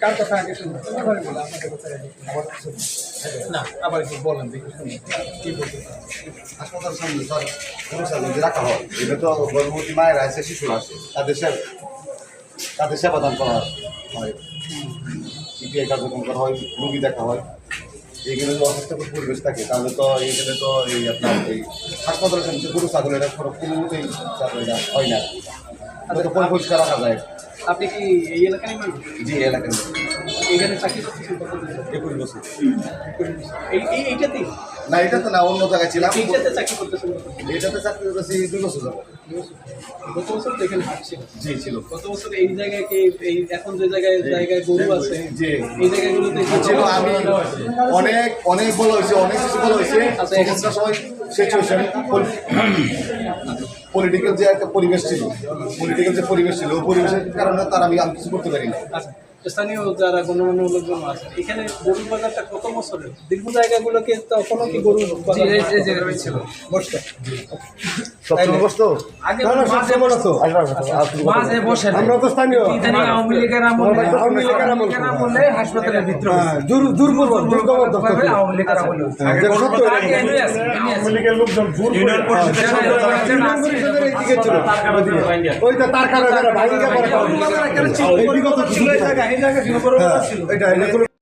কার কথা আগে শুনবেন এবারে বলো, আপনাদের কথা। না আবার একটু বলেন দেখি শুনি। কি বলতে চান? হাসপাতাল সামনে স্যার যদি রাখা হয় এটা তো গর্ভবতী মায়েরা আছে শিশুরা আছে। তাদের সেবা তাদের সেবা দান করা হয়। ইপিআই কার্যক্রম করা হয় রুগী দেখা হয়। এইগুলো যদি অস্বাস্থ্যকর পরিবেশ থাকে তাহলে তো এইখানে তো এই আপনার এই হাসপাতালের সামনে গরু ছাগল এটা কোনো কোনোমতেই হয় না। পরিষ্কার রাখা যায়। আপনি কি এই এলাকায় মানুষ? জি এলাকায় এখানে চাকরি করতেছেন? একুশ বছর। এই এই এইটাতেই? না এটা তো না অন্য জায়গায় ছিলাম। এইটাতে চাকরি করতেছেন এটাতে চাকরি দুই বছর যাব গত বছর তো এখানে জি ছিল। গত বছর এই জায়গায় কি এই এখন যে জায়গায় জায়গায় গরু আছে জি। এই জায়গাগুলোতে ছিল আমি অনেক অনেক বলা হয়েছে অনেক কিছু বলা হয়েছে। আচ্ছা, সময় সিচুয়েশন পলিটিক্যাল যে একটা পরিবেশ ছিল পলিটিক্যাল যে পরিবেশ ছিল ওই পরিবেশের কারণে তার আমি আমি কিছু করতে পারি না আচ্ছা। স্থানীয় যারা গণ্যমান্য লোকজন আছে এখানে গরুর বাজারটা কত বছরের? দীর্ঘ জায়গাগুলোকে তখনও কি গরু ছিল। আমলে হাসপাতালের ভিতরে হ্যাঁ, দুর- দুর্বল দুর্গম দপ্তর ছিল। আওয়ামী লীগের আমলে হয়েছে। যে সত্য এটা আগে এনে আছে, এনে আছে। ইউনিয়ন পরিষদের এইদিকে ছিল। ওই তো তার কারণে যারা